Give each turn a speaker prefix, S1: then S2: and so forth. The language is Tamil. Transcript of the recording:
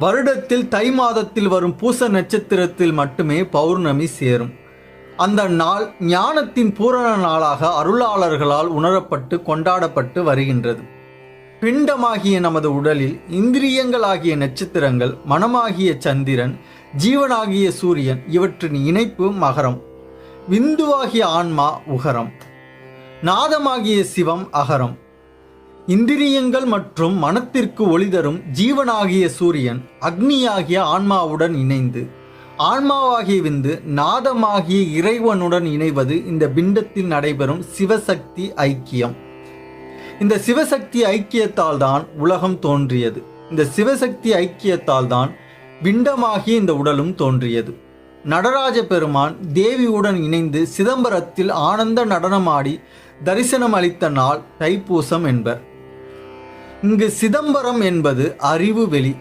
S1: வருடத்தில் தை மாதத்தில் வரும் பூச நட்சத்திரத்தில் மட்டுமே பௌர்ணமி சேரும். அந்த நாள் ஞானத்தின் பூரண நாளாக அருளாளர்களால் உணரப்பட்டு கொண்டாடப்பட்டு வருகின்றது. பிண்டமாகிய நமது உடலில் இந்திரியங்களாகிய நட்சத்திரங்கள் மனமாகிய சந்திரன் ஜீவனாகிய சூரியன் இவற்றின் இணைப்பு மகரம். விந்துவாகிய ஆன்மா உகரம். நாதமாகிய சிவம் அகரம். இந்திரியங்கள் மற்றும் மனத்திற்கு ஒளி தரும் ஜீவனாகிய சூரியன் அக்னியாகிய ஆன்மாவுடன் இணைந்து ஆன்மாவாகிய விந்து நாதமாகிய இறைவனுடன் இணைவது இந்த பிண்டத்தில் நடைபெறும் சிவசக்தி ஐக்கியம். இந்த சிவசக்தி ஐக்கியத்தால் தான் உலகம் தோன்றியது. இந்த சிவசக்தி ஐக்கியத்தால் தான் பிண்டமாகிய இந்த உடலும் தோன்றியது. நடராஜ பெருமான் தேவியுடன் இணைந்து சிதம்பரத்தில் ஆனந்த நடனமாடி தரிசனம் அளித்த நாள் தைப்பூசம் என்பர். இங்கு சிதம்பரம் என்பது அறிவு வெளி.